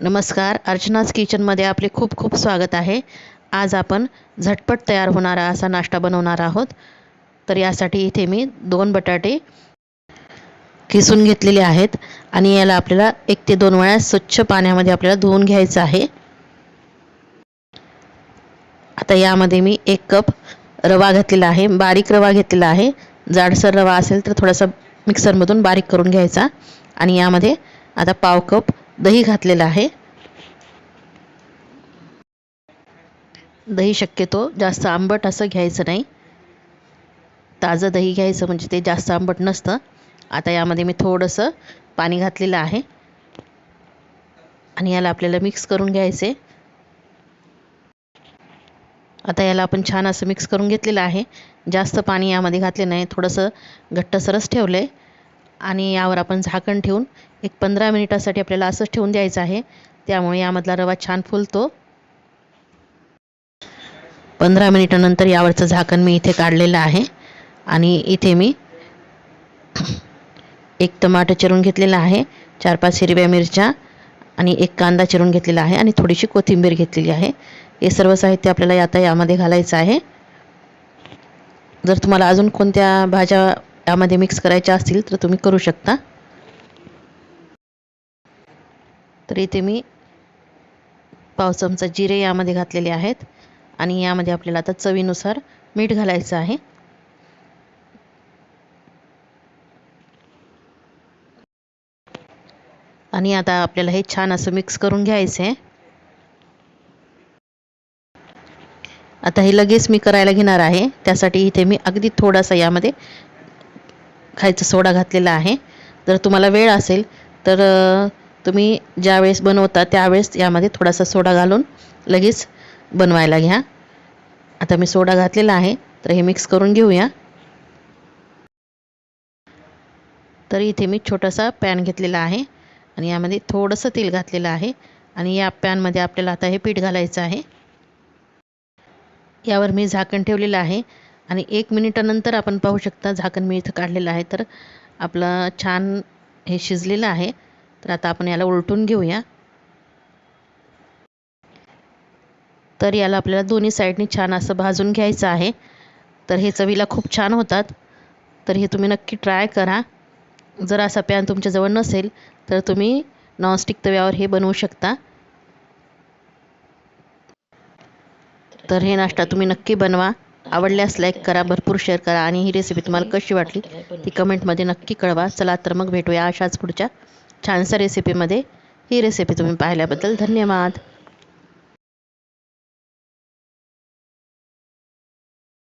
नमस्कार. अर्चनाज किचनमध्ये आपले खूप खूप स्वागत आहे. आज आपण झटपट तयार होणारा असा नाश्ता बनवणार आहोत. तर यासाठी इथे मी दोन बटाटे किसून घेतलेले आहेत आणि याला आपल्याला एक ते दोन वेळा स्वच्छ पाण्यामध्ये आपल्याला धुवून घ्यायचं आहे. आता यामध्ये मी एक कप रवा घेतलेला आहे बारीक रवा घेतलेला आहे. जाडसर रवा असेल तर थोडासा मिक्सरमधून बारीक करून घ्यायचा. आणि यामध्ये आता पाव कप दही घातलेलं आहे. दही शक्यतो जास्त आंबट असं घ्यायचं नाही. ताजं दही घ्यायचं म्हणजे ते जास्त आंबट नसतं. आता यामध्ये मी थोडंसं पाणी घातलेलं आहे. आणि याला आपल्याला मिक्स करून घ्यायचे. आता याला आपण छान असं मिक्स करून घेतलेलं आहे. जास्त पाणी यामध्ये घातले नाही. थोडंसं घट्टसरच ठेवलं आहे आणि यावर आपण झाकण ठेवून एक पंधरा मिनिटासाठी आपल्याला असंच ठेवून द्यायचं आहे. त्यामुळे यामधला रवा छान फुलतो. पंधरा मिनिटानंतर यावरचं झाकण मी इथे काढलेलं आहे. आणि इथे मी एक टमाटर चिरून घेतलेला आहे चार पाच हिरव्या मिरच्या आणि एक कांदा चिरून घेतलेला आहे आणि थोडीशी कोथिंबीर घेतलेली आहे. हे सर्व साहित्य आपल्याला आता यामध्ये घालायचं आहे. जर तुम्हाला अजून कोणत्या भाज्या यामध्ये मिक्स करायच्या असतील तर तुम्ही करू शकता. तर इथे मी पाव चमचा जिरे यामध्ये घातलेले आहेत. आणि यामध्ये आपल्याला आता चवीनुसार मीठ घालायचं आहे. आणि आता आपल्याला हे छान असं मिक्स करून घ्यायचं आहे आता हे लगेच मी करायला घेणार आहे. त्यासाठी इथे मी अगदी थोडासा यामध्ये खायचा सोडा घातलेला आहे. जर तुम्हाला वेळ असेल तर तुम्ही ज्यावेळेस बनवता त्यावेळेस यामध्ये थोडासा सोडा घालून लगेच बनवायला घ्या. आता मी सोडा घातलेला आहे तर हे मिक्स करून घेऊया. तर इथे मी छोटासा पॅन घेतलेला आहे आणि यामध्ये थोडंसं तेल घातलेलं आहे आणि या पॅनमध्ये आपल्याला आता हे पीठ घालायचं आहे. यावर मी झाकण ठेवलेलं आहे. आणि एक मिनिटानंतर आपण पाहू शकता झाकण मी इथं काढलेलं आहे. तर आपलं छान हे शिजलेलं आहे. तर आता आपण याला उलटून घेऊया. तर याला आपल्याला दोन्ही साईडनी छान असं भाजून घ्यायचं आहे. तर हे चवीला खूप छान होतात. तर हे तुम्ही नक्की ट्राय करा. जर असा पॅन तुमच्याजवळ नसेल तर तुम्ही नॉनस्टिक तव्यावर हे बनवू शकता. तर हे नाश्ता तुम्ही नक्की बनवा. आवडल्यास लाईक करा भरपूर शेअर करा आणि ही रेसिपी तुम्हाला कशी वाटली ती कमेंटमध्ये नक्की कळवा. चला तर मग भेटूया अशाच पुढच्या छानशा रेसिपीमध्ये ही रेसिपी तुम्ही पाहिल्याबद्दल धन्यवाद.